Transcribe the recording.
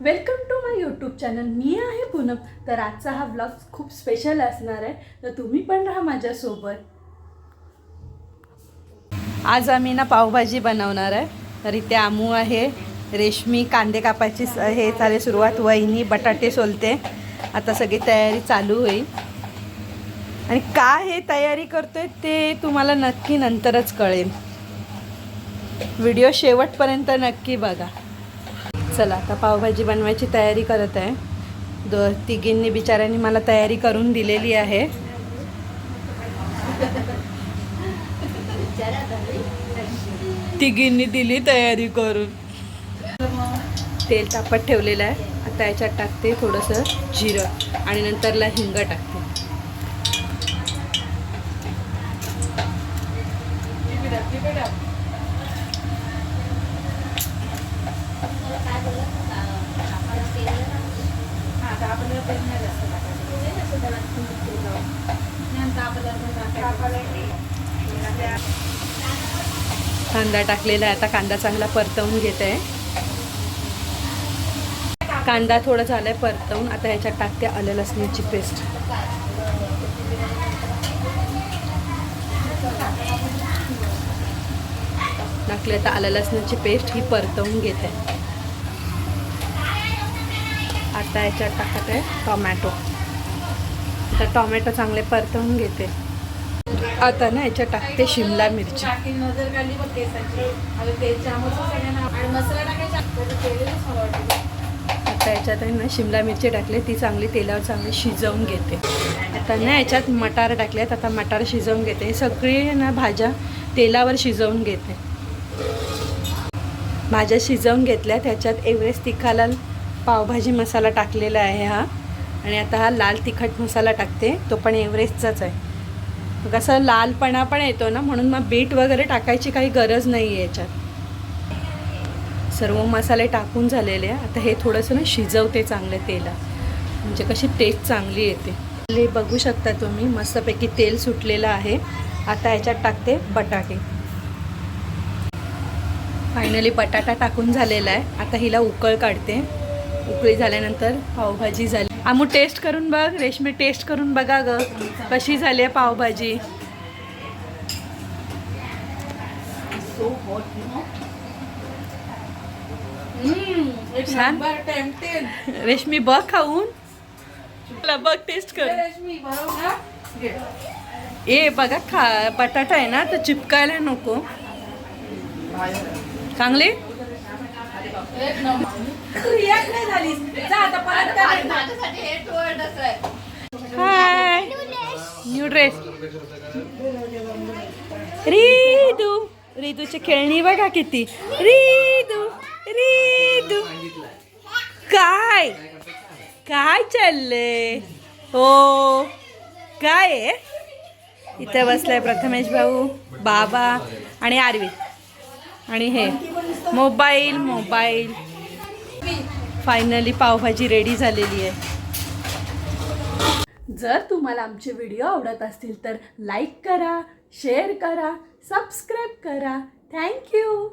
Welcome to my YouTube channel. मी आहे पूनम. तर आजचा हा ब्लॉग खूप स्पेशल असणार आहे. तर तुम्ही पण राहा माझ्यासोबत. आज आम्ही ना पावभाजी बनवणार आहे. तर इथे आमू आहे रेशमी कांदे कापायची हे चालेल सुरुवात वहिनी बटाटे सोलते. आता सगळी तयारी चालू होईल. आणि काय हे तयारी करतोय ते तुम्हाला नक्की नंतरच कळेल. व्हिडिओ शेवटपर्यंत नक्की बघा. चला आता पावभाजी बनवायची तयारी करत आहे. दो तिघींनी बिचाऱ्यांनी मला तयारी करून दिलेली आहे. तिघींनी दिली तयारी करून. तेल तापत ठेवलेलं आहे. आता याच्यात टाकते थोडंसं जिरं आणि नंतरला हिंग टाकते. कांदा टाकलेला आहे. आता कांदा चांगला परतवून घेत. आहे कांदा थोडा झालाय परतवून. आता ह्याच्यात टाकते आलं लसणीची पेस्ट. टाकले आता आलं लसणाची पेस्ट ही परतवून घेते. आता याच्यात टाकत आहे टोमॅटो. आता टोमॅटो चांगले परतवून घेते. आता ना याच्यात टाकते शिमला मिरची. आता याच्यात आहे ना शिमला मिरची टाकली ती चांगली तेलावर चांगली शिजवून घेते. आता ना याच्यात मटार टाकलेत आता मटार शिजवून घेते. सगळी ना भाज्या तेलावर शिजवून घेते. भाज्या शिजवून घेतल्या त्याच्यात एव्हरेस्ट तिखाला पावभाजी मसाला टाकलेला आहे हा. आणि आता हा लाल तिखट मसाला टाकते. तो पण एव्हरेस्टचाच आहे. कसं लालपणा पण येतो ना म्हणून मग बीट वगैरे टाकायची काही गरज नाही आहे याच्यात. सर्व मसाले टाकून झालेले आहे. आता हे थोडंसं ना शिजवते चांगले तेला म्हणजे कशी टेस्ट चांगली येते. हे बघू शकता तुम्ही मस्तपैकी तेल सुटलेलं आहे. आता याच्यात टाकते बटाटे. फायनली बटाटा टाकून झालेला आहे. आता हिला उकळ काढते. उकळी झाल्यानंतर पावभाजी झाली. आमू टेस्ट करून बघ रेशमी टेस्ट करून बघा ग. कशी झाली आहे पावभाजी? छान. रेशमी बघ खाऊन. मला बघ टेस्ट कर. ए बघा खा बटाटा आहे ना तर चिपकायला नको. चांगले? तू रिॲक्ट नाही झालीस. जा आता परत कर. हाय. New dress Ridu. रिदूची खेळणी बघा किती. रिदू. रिदू. काय? काय चाललंय? हो. काय आहे? इथे बसलाय प्रथमेश भाऊ बाबा आणि आरवी. आणि हे mobile mobile. Finally pav bhaji ready झालेली आहे. जर तुम्हाला आमचे व्हिडिओ आवडत असतील तर लाईक करा शेअर करा सबस्क्राईब करा. थँक्यू